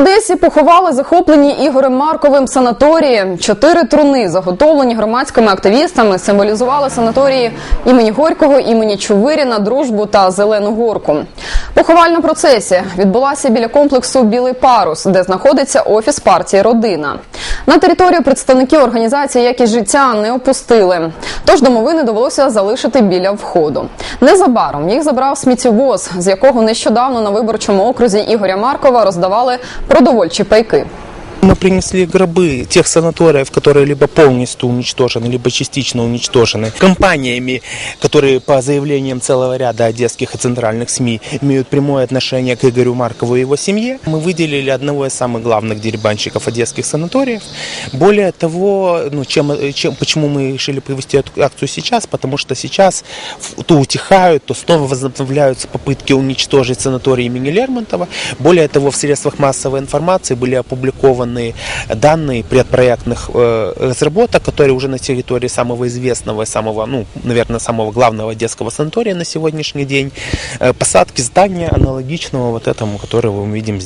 Одесі поховали захоплені Ігорем Марковим санаторії. Чотири труни, заготовлені громадськими активістами, символізували санаторії імені Горького, імені Чувиріна, Дружбу та Зелену Горку. Поховальна процесія відбулася біля комплексу Білий парус, де знаходиться офіс партії Родина. На територію представників організації якість життя не опустили. Тож домовини довелося залишити біля входу. Незабаром їх забрав сміттєвоз, з якого нещодавно на виборчому окрузі Ігоря Маркова роздавали продовольчі пайки. Мы принесли гробы тех санаториев, которые либо полностью уничтожены, либо частично уничтожены компаниями, которые по заявлениям целого ряда одесских и центральных СМИ имеют прямое отношение к Игорю Маркову и его семье. Мы выделили одного из самых главных дерибанщиков одесских санаториев. Более того, ну, чем, чем, почему мы решили провести эту акцию сейчас? Потому что сейчас то утихают, то снова возобновляются попытки уничтожить санаторий имени Лермонтова. Более того, в средствах массовой информации были опубликованы данные предпроектных э, разработок, которые уже на территории самого известного, самого, ну, наверное, самого главного детского санатория на сегодняшний день, э, посадки здания аналогичного вот этому, которое мы видим здесь.